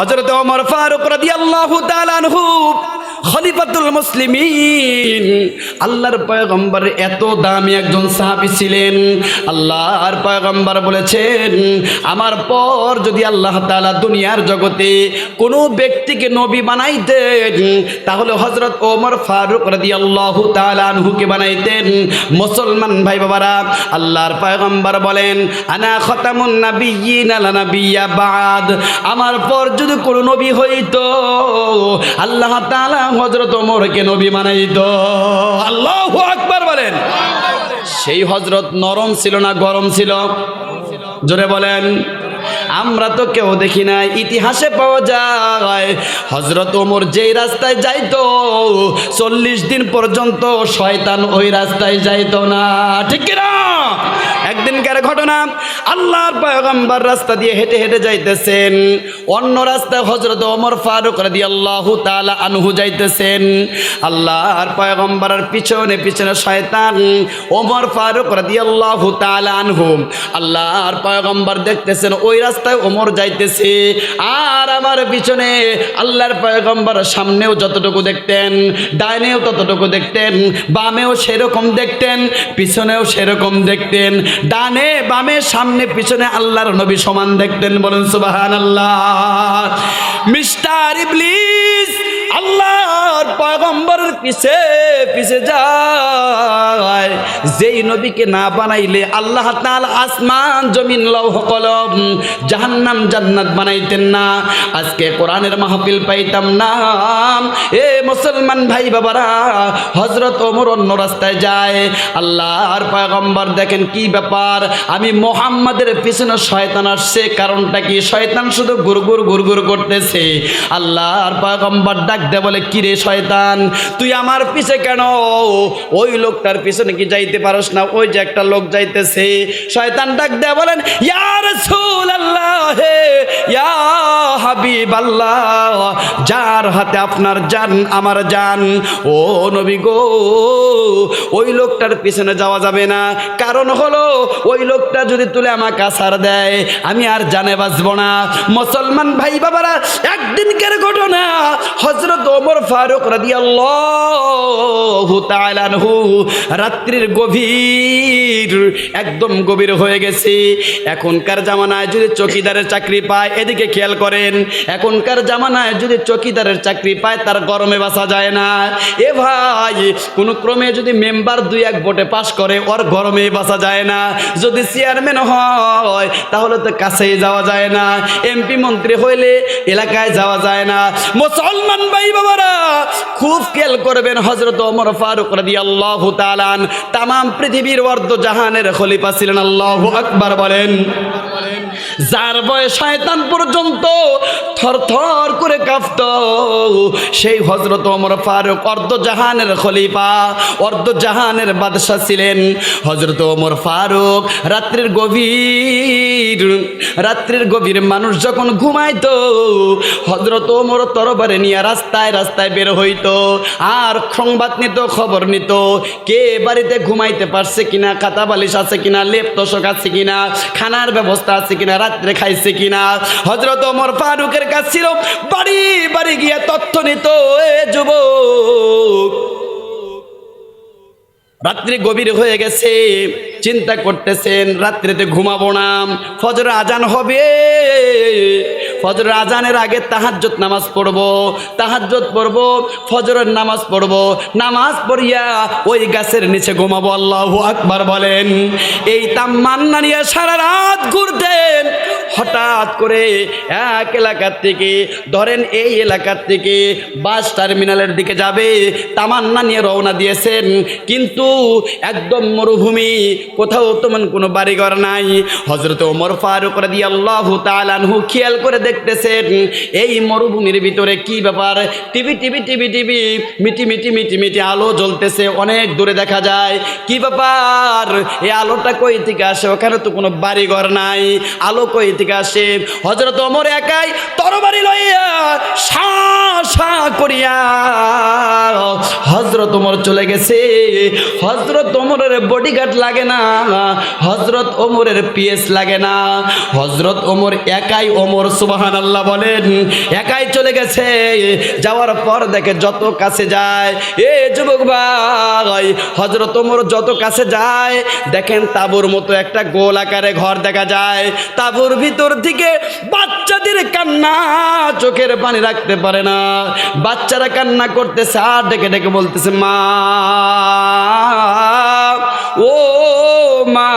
হজরত ওমর ফারুক রাদিয়াল্লাহু তাআলা আনহু খলিফাতুল মুসলিমিন। আল্লাহর পয়গম্বর এত দামি একজন সাহাবী ছিলেন। আল্লাহর পয়গম্বর বলেছেন, আমার পর যদি আল্লাহ তাআলা দুনিয়ার জগতে কোনো ব্যক্তিকে নবী বানাইতেন, তাহলে হজরত ওমর ফারুক রাদিয়াল্লাহু তাআলা আনহুকে বানাইতেন। মুসলমান ভাই বাবারা আল্লাহর পয়গম্বর বলেন, আনা খতামুন নাবিয়্যিন লা নাবিয়্যা বাদ। আমার পর যদি কোনো নবী হইতো, আল্লাহ তাআলা হযরত ওমরকে নবী বানাইতো। আল্লাহ আকবার বলেন। সেই হজরত নরম ছিল না গরম ছিল? জোরে বলেন। আমরা তো কেউ দেখি না ইতিহাসে পাওয়া যায়। হজরত ওমর যেই রাস্তায় যাইতো, চল্লিশ দিন পর্যন্ত শয়তান ওই রাস্তায় যাইতো না। ঠিক কিনা? ঘটনা আল্লাহর পয়গম্বর রাস্তা দিয়ে হেঁটে হেঁটে যাইতেছেন। অন্য রাস্তায় হজরত ওমর ফারুক রাদি আল্লাহ তালা আনহু যাইতেছেন। আল্লাহর পয়গম্বরের পিছনে পিছনে শয়তান ওমর ফারুক রাদি আল্লাহ তালা আনহু আল্লাহর পয়গম্বর দেখতেছেন, ওই রাস্তায় ওমর যাইতেছে। আর আমার পিছনে আল্লাহর পয়গম্বর সামনেও যতটুকু দেখতেন, ডাইনেও ততটুকু দেখতেন, বামেও সেরকম দেখতেন, পিছনেও সেরকম দেখতেন, ডানে বামে সামনে পিছনে আল্লাহর নবী সমান দেখতেন বলেন সুবাহান আল্লাহ মিস্টার ইবলি পয়গম্বরের পিছে পিছে যায়। যেই নবীকে না বানাইলে আল্লাহ তাআলা আসমান, জমিন, লৌহ, কলম জাহান্নাম, জান্নাত বানাইতেন না। আজকে কোরআনের মাহফিল পাইতাম না। এ মুসলমান ভাই বাবারা হজরত ওমর অন্য রাস্তায় যায়। আল্লাহর পয়গম্বর দেখেন কি ব্যাপার, আমি মোহাম্মদের পিছনে শয়তান আসছে। কারণটা কি? শয়তান শুধু গুরগুর গুরগুর করতেছে। আল্লাহর পয়গম্বর ডাক দে বলে কি রে শয়তান তুই আমার পিছে কেন? ওই লোকটার পিছনে কি যাইতে পারস না? ওই যে একটা লোক যাইতেছে। শয়তান ডাক দে বলেন, ইয়া রাসূলুল্লাহ হে ইয়া হাবিবাল্লাহ, যার হাতে আপনার জান, আমার জান। ও নবী গো, ওই লোকটার পিছনে যাওয়া যাবে না। কারণ হলো, ওই লোকটা যদি তুলে আমাকে আসার দেয়, আমি আর জানে বাঁচবো না। মুসলমান ভাই বাবারা একদিনকার ঘটনা হজরত ওমর ফারুক আনহু রাত্রির গভীর, একদম গভীর হয়ে গেছে। এখনকার জামানায় যদি চকিদারের চাকরি পায়, এদিকে খেয়াল করেন, এখনকার জামানায় যদি চকিদারের চাকরি পায়, তার গরমে যায় না। এ ভাই, কোনো ক্রমে যদি মেম্বার দুই এক ভোটে পাশ করে, ওর গরমে বাঁচা যায় না। যদি চেয়ারম্যান হয়, তাহলে তো কাছেই যাওয়া যায় না। এমপি মন্ত্রী হইলে এলাকায় যাওয়া যায় না। মুসলমান ভাই বাবারা খুব খেল করবেন হজরত ওমর ফারুক রাদি আল্লাহ তালান তাম পৃথিবীর অর্ধ জাহানের খলিফা ছিলেন, আল্লাহ আকবার বলেন। যার বয়স শয়তান পর্যন্ত থরথর করে কাঁপত, সেই হজরত অমর ফারুক অর্ধ জাহানের খলিফা অর্ধ জাহানের বাদশাহ ছিলেন। হজরত ওমর ফারুক রাত্রির গভীর রাত্রির গভীর মানুষ যখন ঘুমাইতো হজরত ওমর তরবারে নিয়ে রাস্তায় রাস্তায় বের হইতো, আর সংবাদ নিত, খবর নিত, কে বাড়িতে ঘুমাইতে পারছে কিনা, খাতা বালিশ আছে কিনা, লেপ তোষক আছে কিনা, খানার ব্যবস্থা আছে কিনা রাত্রে খাইছে কিনা? হজরত ওমর ফারুকের কাছ ছিল বাড়ি বাড়ি গিয়ে তথ্য নিত, এ যুবক, রাত্রি গভীর হয়ে গেছে, চিন্তা করতেছেন, রাত্রিতে ঘুমাবো না ফজর আজান হবে ফজর আজানের আগে তাহাজ্জত নামাজ পড়ব তাহাজ্জত পড়ব, ফজরের নামাজ পড়ব। নামাজ পড়িয়া ওই গাছের নিচে ঘুমাবো, আল্লাহ আকবার বলেন। এই তাম্মান্না নিয়ে সারা রাত ঘুরতেন। হঠাৎ করে এক এলাকার থেকে, ধরেন এই এলাকার থেকে বাস টার্মিনালের দিকে যাবে, তামান্না নিয়ে রওনা দিয়েছেন। কিন্তু একদম মরুভূমি, কোথাও তেমন কোনো বাড়িঘর নাই। হজরত ওমর ফারুক রাদি আল্লাহ তালানহু খেয়াল করে দেখতেছেন? এই মরুভূমির ভিতরে কি ব্যাপার? টিভি টিভি টিভি টিভি, মিটি মিটি মিটি মিটি আলো জ্বলতেছে, অনেক দূরে দেখা যায়। কি ব্যাপার? এই আলোটা কই থেকে আসে? ওখানে তো কোনো বাড়িঘর নাই। আলো কই থেকে আসে? হজরত ওমর একাই তরবারি লইয়া সা করিয়া হজরত ওমর চলে গেছে। হজরত ওমরের বডিগার্ড লাগে না। হজরত ওমরের পিএস লাগে না। হজরত ওমর একাই ওমর সুবাহান আল্লাহ বলেন, একাই চলে গেছে। যাওয়ার পর দেখে যত কাছে যায়, এ যুবক ভাই হজরত ওমর যত কাছে যায়, দেখেন তাবুর মতো একটা গোল আকারে ঘর দেখা যায়। তাবুর ভিতর থেকে বাচ্চাদের কান্না চোখের পানি রাখতে পারে না। বাচ্চারা কান্না করতেছে আর ডেকে ডেকে বলতেছে, মা, ও মা,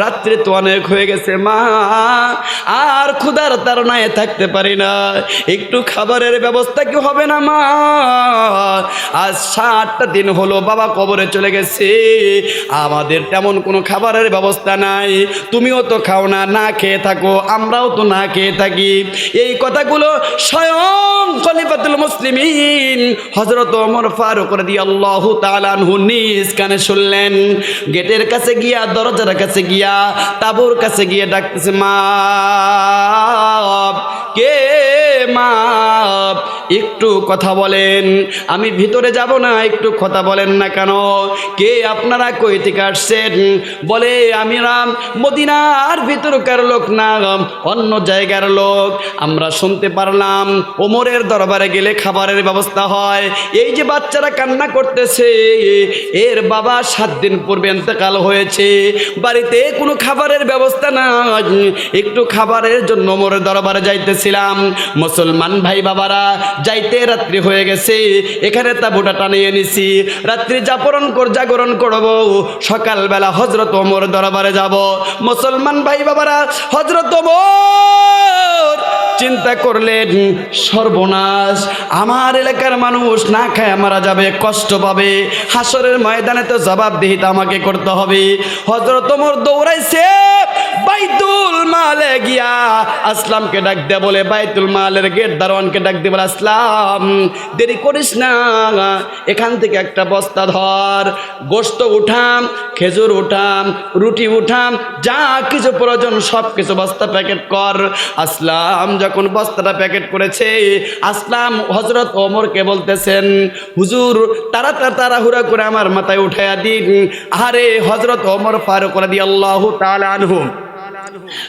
রাত্রে তো অনেক হয়ে গেছে মা, আর ক্ষুধার তাড়নায় থাকতে পারি না। একটু খাবারের ব্যবস্থা কি হবে না মা? আজ সাতটা দিন হলো বাবা কবরে চলে গেছে। আমাদের তেমন কোনো খাবারের ব্যবস্থা নাই। তুমিও তো খাও না না খেয়ে থাকো, আমরাও তো না খেয়ে থাকি। এই কথাগুলো স্বয়ং খলিফাতুল মুসলিমিন হজরত ওমর ফারুক রাদিয়াল্লাহু তাআলা আনহু নিজ কানে শুনলেন। গেটের কাছে গিয়া দরজার কাছে গিয়া তাবুর কাছে গিয়ে ডাকতেছে মা কে মা একটু কথা বলেন। আমি ভিতরে যাব না, একটু কথা বলেন না কেন? কে আপনারা কই থেকে আসছেন বলে, আমি রাম, মদিনার ভিতরকার লোক না, অন্য জায়গার লোক। আমরা শুনতে পারলাম, ওমরের দরবারে গেলে খাবারের ব্যবস্থা হয়। এই যে বাচ্চারা কান্না করতেছে, এর বাবা সাত দিন পূর্বে এতেকাল হয়েছে। বাড়িতে কোনো খাবারের ব্যবস্থা না একটু খাবারের জন্য ওমরের দরবারে যাইতেছিলাম। মুসলমান ভাই বাবারা, যাইতে রাত্রি হয়ে গেছে। এখানে তাবুটা টানিয়ে নিছি। রাত্রি জাপরণ কর জাগরণ করব। সকালবেলা হজরত ওমর দরবারে যাব। মুসলমান ভাই বাবারা হজরত ওমর চিন্তা করলেন, সর্বনাশ, আমার এলাকার মানুষ না খায় মারা যাবে, কষ্ট পাবে। হাসরের ময়দানে তো জবাবদিহিতা আমাকে করতে হবে। হজরত ওমর দৌড়াইছে। বাইতুল মালে গিয়া আসলামকে ডাক দে বলে, বাইতুল মালের গেট দারোয়ানকে ডাক দে বলে, আসলাম। দেরি করিস না, এখান থেকে একটা বস্তা ধর গোস্ত উঠাম, খেজুর উঠাম, রুটি উঠাম, যা কিছু প্রয়োজন সব কিছু বস্তা প্যাকেট কর। আসলাম যখন বস্তাটা প্যাকেট করেছে, আসলাম হজরত ওমরকে বলতেছেন, হুজুর তারা তাড়াহুড়া করে আমার মাথায় উঠাইয়া দিন। আরে হজরত ওমর ফারুক রাদি আল্লাহ তাআলা আনহু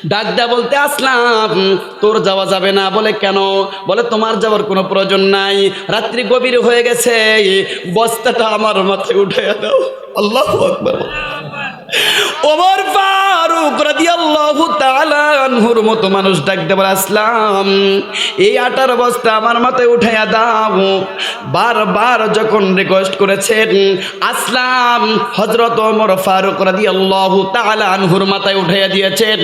ডাকদা বলতে আসলাম তোর যাওয়া যাবে না। বলে কেন? বলে তোমার যাওয়ার কোনো প্রয়োজন নাই। রাত্রি গভীর হয়ে গেছে। বস্তাটা আমার মাথায় উঠে দাও। আল্লাহ আকবার। ওমর ফারুক রাদিয়াল্লাহু তাআলা আনহুর মতো মানুষ ডাক দেবার আসলাম। এই আটার আমার মাথায় উঠাইয়া দাও। বারবার যখন রিকোয়েস্ট করেছেন, আসলাম। হযরত ওমর ফারুক রাদিয়াল্লাহু তাআলা আনহুর মাথায় উঠাইয়া দিয়েছেন।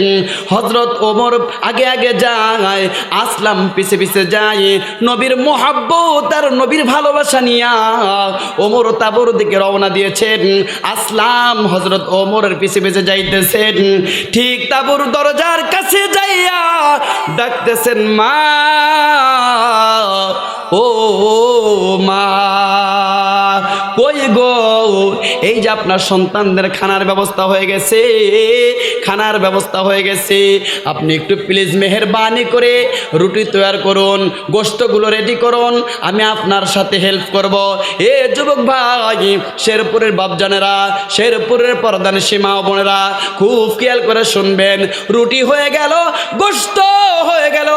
হযরত ওমর আগে আগে যায়, আসলাম পিছে পিছে যায়। নবীর মোহাব্বত আর নবীর ভালোবাসা নিয়া ওমর তাবুর দিকে রওনা দিয়েছেন। আসলাম হজরত ওমরের পিছে পিছে যাইতেছেন। ঠিক তাবুর দরজার কাছে যাইয়া ডাকতেছেন মা ও মা। কই গো? এই যে আপনার সন্তানদের খানার ব্যবস্থা হয়ে গেছে, খানার ব্যবস্থা হয়ে গেছে। আপনি একটু প্লিজ মেহরবানি করে রুটি তৈরি করুন গোস্তগুলো রেডি করুন, আমি আপনার সাথে হেল্প করব। এ যুবক ভাই, শেরপুরের বাপজানেরা, শেরপুরের প্রধান সীমা বোনেরা, খুব খেয়াল করে শুনবেন, রুটি হয়ে গেল গোস্ত হয়ে গেল।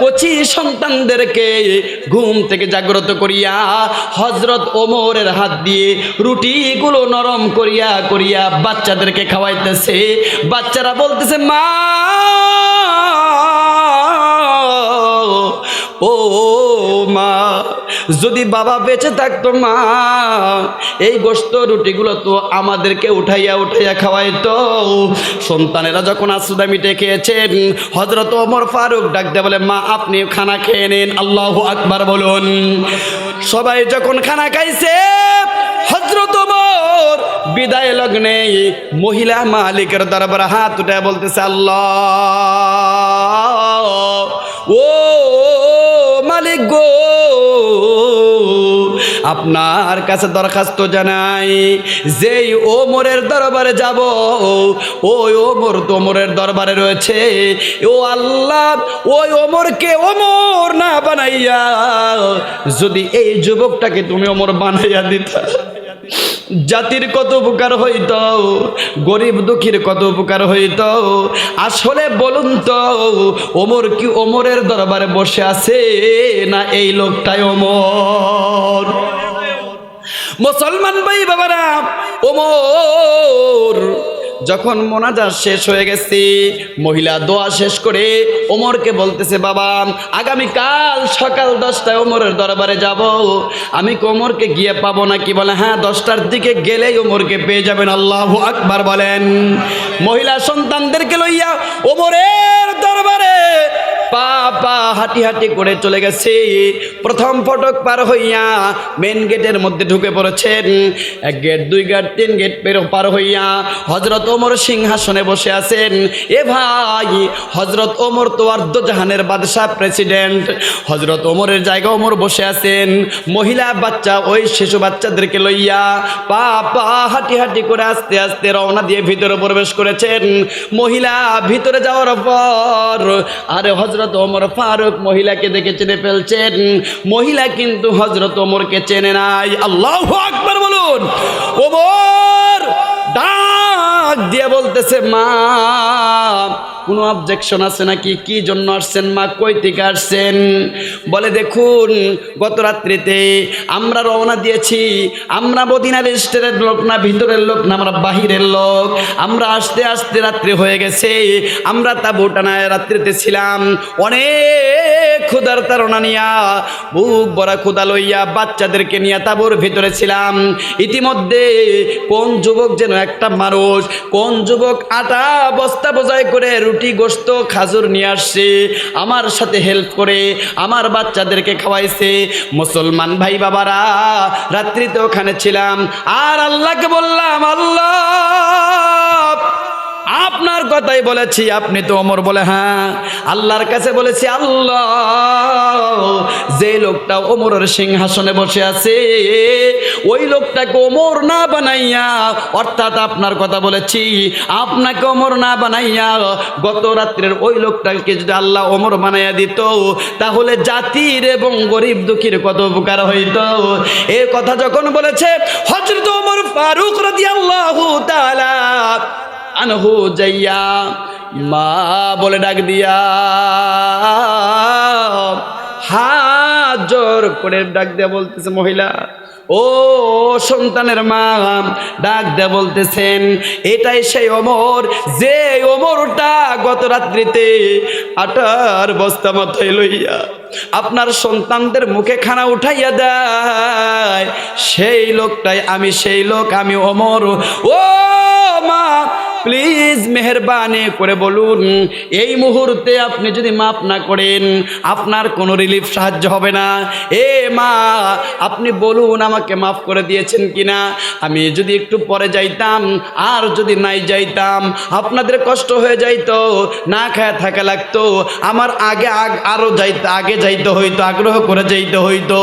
কচি সন্তানদেরকে ঘুম থেকে জাগ্রত করিয়া হজরত ওমরের হাত দিয়ে রুটিগুলো নরম করিয়া করিয়া বাচ্চাদেরকে খাওয়াইতেছে। বাচ্চারা বলতেছে, মা, ও মা যদি বাবা বেঁচে থাকতো মা, এই গোস্ত রুটিগুলো তো আমাদেরকে উঠাইয়া উঠাইয়া খাওয়াইতো। সন্তানেরা যখন আসুদা মিটে খেয়েছেন হজরত ওমর ফারুক ডাকতে বলে, মা, আপনি খানা খেয়ে নিন, আল্লাহ আকবার বলুন। সবাই যখন খানা খাইছে হজরত ওমর বিদায় লগ্নে মহিলা মালিকের দরবার হাত উঠে বলতেছে, আল্লাহ, ও মালিক গো আপনার কাছে দরখাস্ত জানাই, যেই ওমরের দরবারে যাব, ওই ওমর তোমরের দরবারে রয়েছে। ও আল্লাহ, ওই ওমরকে ওমর না বানাইয়া, যদি এই যুবকটাকে তুমি ওমর বানাইয়া দিতা। জাতির কত উপকার হইত, গরিব দুঃখীর কত উপকার হইত। আসলে বলুন তো, ওমর কি ওমরের দরবারে বসে আছে না এই লোকটাই ওমর? মুসলমান ভাই বাবারা ওমর যখন মোনাজাত শেষ হয়ে গেছে, মহিলা দোয়া শেষ করে ওমরকে বলতেছে, বাবা, আগামীকাল সকাল দশটায় ওমরের দরবারে যাব। আমি ওমরকে গিয়ে পাবো না কি বলে হ্যাঁ দশটার দিকে গেলেই ওমরকে পেয়ে যাবেন। আল্লাহ আকবার বলেন। মহিলা সন্তানদেরকে লইয়া ওমরের দরবারে পা হাঁটি হাঁটি করে চলে গেছে। প্রথম ফটক পার হইয়া মেন গেটের মধ্যে ঢুকে পড়েছেন। এক গেট দুই গেট তিন গেট পেরো পার হইয়া হজরত ওমর সিংহাসনে বসে আছেন। এ ভাই হজরত ওমর তো জাহানের বাদশাহ প্রেসিডেন্ট হজরত ওমরের জায়গা ওমর বসে আছেন। মহিলা, বাচ্চা, ওই শিশু বাচ্চাদেরকে লইয়া পা পা হাঁটি হাঁটি করে আস্তে আস্তে রওনা দিয়ে ভিতরে প্রবেশ করেছেন। মহিলা, ভিতরে যাওয়ার পর আরে হজরত ওমর ফারুক মহিলাকে দেখে চেনে ফেলছেন। মহিলা কিন্তু হজরত ওমরকে চেনে নাই। আল্লাহ আকবার বলুন। ওমর ডাক দিয়ে বলতেছে, মা কোনো অবজেকশন আছে নাকি? কি জন্য আসছেন মা? কই থেকে আসছেন? বলে, দেখুন, গত রাত্রিতে আমরা রওনা দিয়েছি। আমরা মদিনার স্টেটের লোক না, ভিতরের লোক না, আমরা বাহিরের লোক। আমরা আসতে আসতে রাত্রি হয়ে গেছে। আমরা তা ভুটানায় রাত্রিতে ছিলাম। অনেক ক্ষুদার তারা নিয়া, বুক ভরা ক্ষুদা লইয়া বাচ্চাদেরকে নিয়ে তাবুর ভিতরে ছিলাম। ইতিমধ্যে কোন যুবক যেন একটা মানুষ, কোন যুবক আটা বস্তা বোঝাই করে গোস্ত খাজুর নিয়ে আসছে। আমার সাথে হেল্প করে, আমার বাচ্চাদেরকে খাওয়াইছে। মুসলমান ভাই বাবারা, রাত্রিতে ওখানে ছিলাম। আর আল্লাহকে বললাম, আল্লাহ! আপনার কথাই বলেছি, আপনি তো অমর বলে হ্যাঁ আল্লাহর কাছে বলেছি, আল্লাহ, যে লোকটা ওমরের সিংহাসনে বসে আছে, ওই লোকটাকে ওমর না বানাইয়া, অর্থাৎ আপনার কথা বলেছি, আপনাকে ওমর না বানাইয়া, গত রাত্রের ওই লোকটাকে যদি আল্লাহ ওমর বানাইয়া দিত, তাহলে জাতির এবং গরিব দুঃখীর কত উপকার হইত? এ কথা যখন বলেছে হজরত ওমর ফারুক রাদিয়াল্লাহু তাআলা আনহু যাইয়া মা বলে ডাক দিয়া, হাত জোর করে ডাক দিয়া বলতেছে মহিলা, ও সন্তানের মা, ডাক দেয়া বলতেছেন, এটাই সেই অমর যে অমরটা গত রাত্রিতে আটার বস্তা মাথায় লইয়া আপনার সন্তানদের মুখে খানা উঠাইয়া দেয়, সেই লোকটাই আমি, সেই লোক আমি অমর ও মা প্লিজ মেহরবানি করে বলুন, এই মুহূর্তে আপনি যদি মাফ না করেন, আপনার কোনো রিলিফ সাহায্য হবে না। এ মা, আপনি বলুন আমাকে মাফ করে দিয়েছেন কিনা? আমি যদি একটু পরে যাইতাম, আর যদি নাই যাইতাম, আপনাদের কষ্ট হয়ে যাইতো, না খায় থাকা লাগতো, আমার আগে আগ আরও যাইতে, আগে যাইতে হইতো, আগ্রহ করে যাইতে হইতো।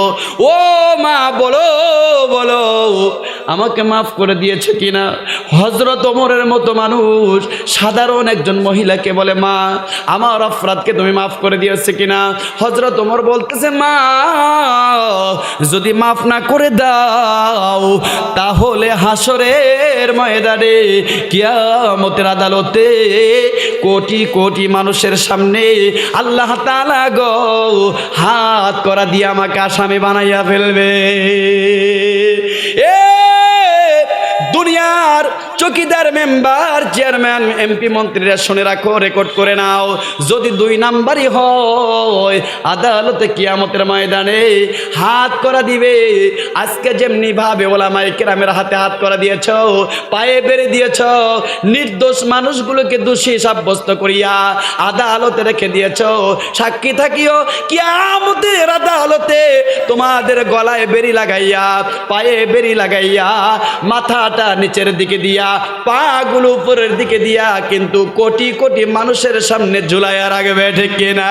ও মা, বলো বলো, আমাকে মাফ করে দিয়েছে কিনা? হজরত ওমরের মতো মানুষ সাধারণ একজন মহিলাকে বলে, মা, আমার অপরাধকে তুমি মাফ করে দিয়েছে কিনা? হজরত ওমর বলতেছে, মা, যদি মাফ না করে দাও, তাহলে হাসরের ময়দানে কিয়ামতের আদালতে কোটি কোটি মানুষের সামনে আল্লাহ তাআলা গো, হাত করা দিয়ে আমাকে আসামি বানাইয়া ফেলবে। এ চকিদার মেম্বার, চেয়ারম্যান, এমপি মন্ত্রীরা শুনে রাখো রেকর্ড করে নাও। যদি দুই নাম্বারই হয়, আদালতে কিয়ামতের ময়দানে হাত করা দিবে। আজকে যেমনি ভাবে ওলামাই কেরামের হাতে হাত করা দিয়েছ, পায়ে বেড়ে দিয়েছ, নির্দোষ মানুষগুলোকে দোষী সাব্যস্ত করিয়া আদালতে রেখে দিয়েছ। সাক্ষী থাকিও, কিয়ামতের আদালতে তোমাদের গলায় বেরি লাগাইয়া, পায়ে বেরি লাগাইয়া, মাথাটা নিচের দিকে দিয়া পাগুলো উপরের দিকে দিয়া কিন্তু কোটি কোটি মানুষের সামনে ঝুলাইয়া রাখবে ঠিক কিনা?